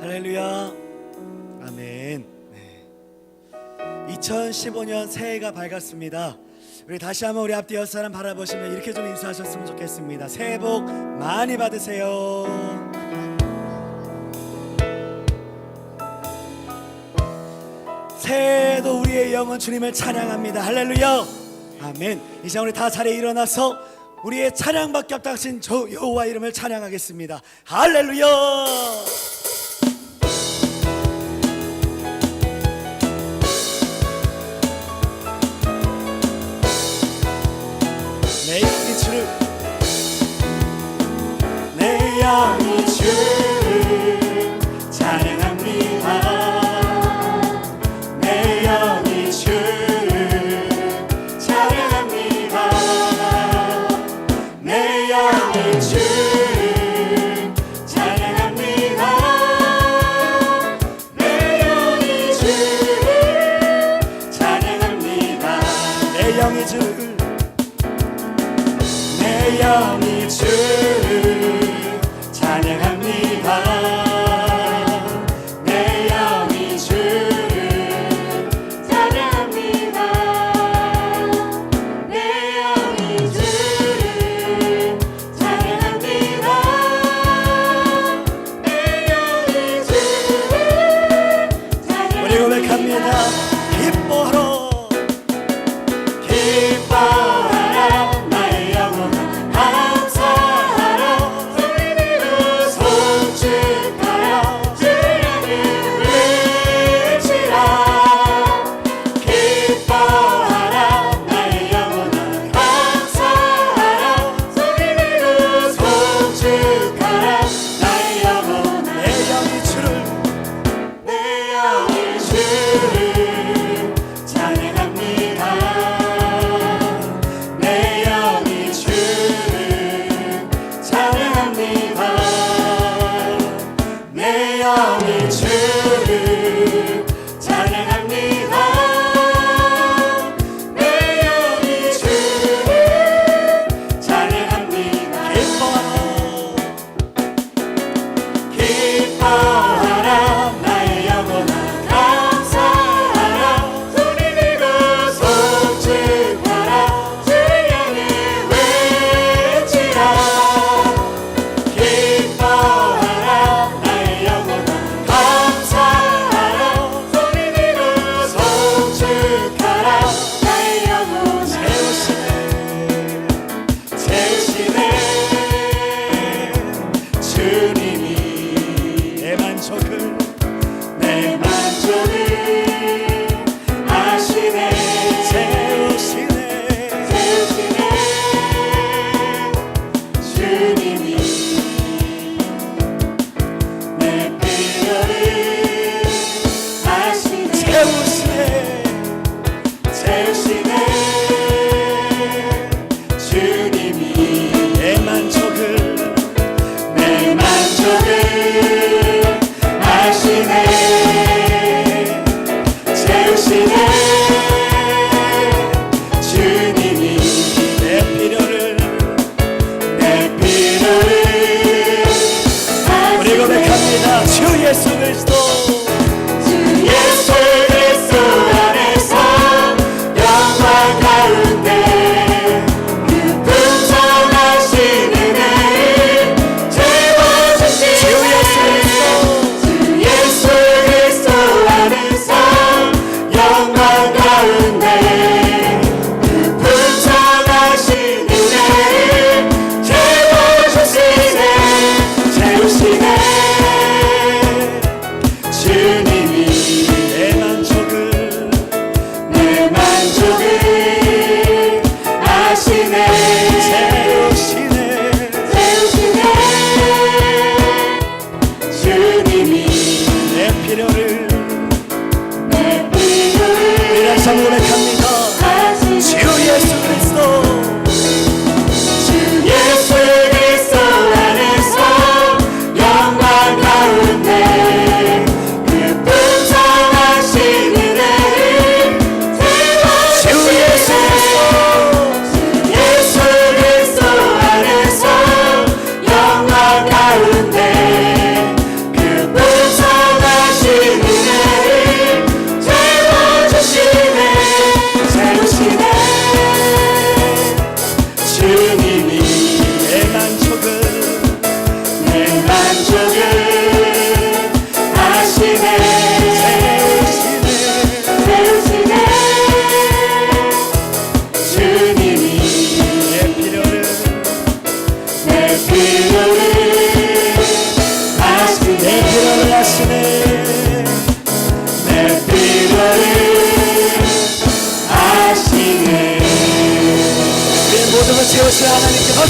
할렐루야. 아멘. 네. 2015년 새해가 밝았습니다. 우리 다시 한번 우리 앞뒤 옆사람 바라보시며 이렇게 좀 인사하셨으면 좋겠습니다. 새해 복 많이 받으세요. 새해에도 우리의 영은 주님을 찬양합니다. 할렐루야. 아멘. 이제 우리 다 자리에 일어나서 우리의 찬양밖에 없다 하신 저 여호와 이름을 찬양하겠습니다. 할렐루야. 야. Spirit.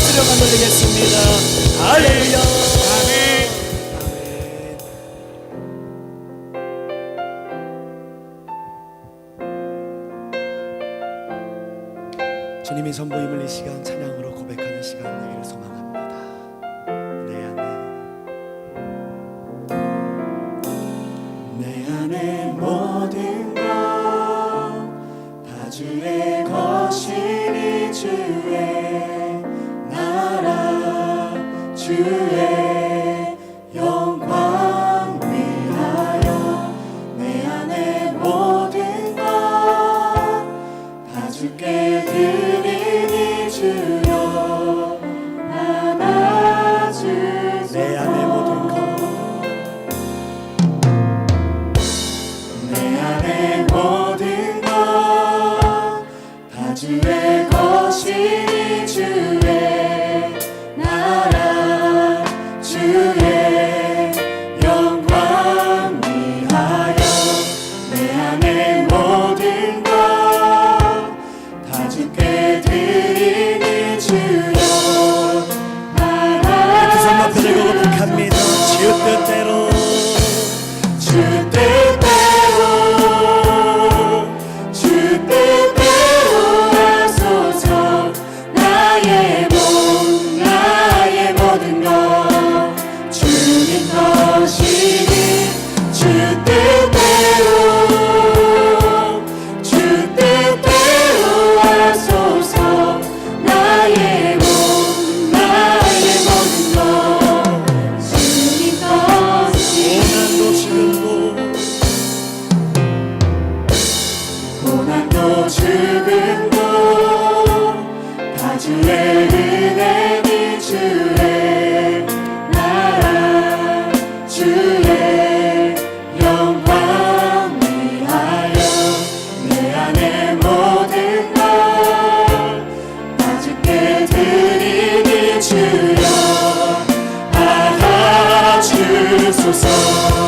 박수로 만들겠습니다 할렐루야 주님이 선보임을 이 시간 찬양으로 고백하는 시간입니다. to 주소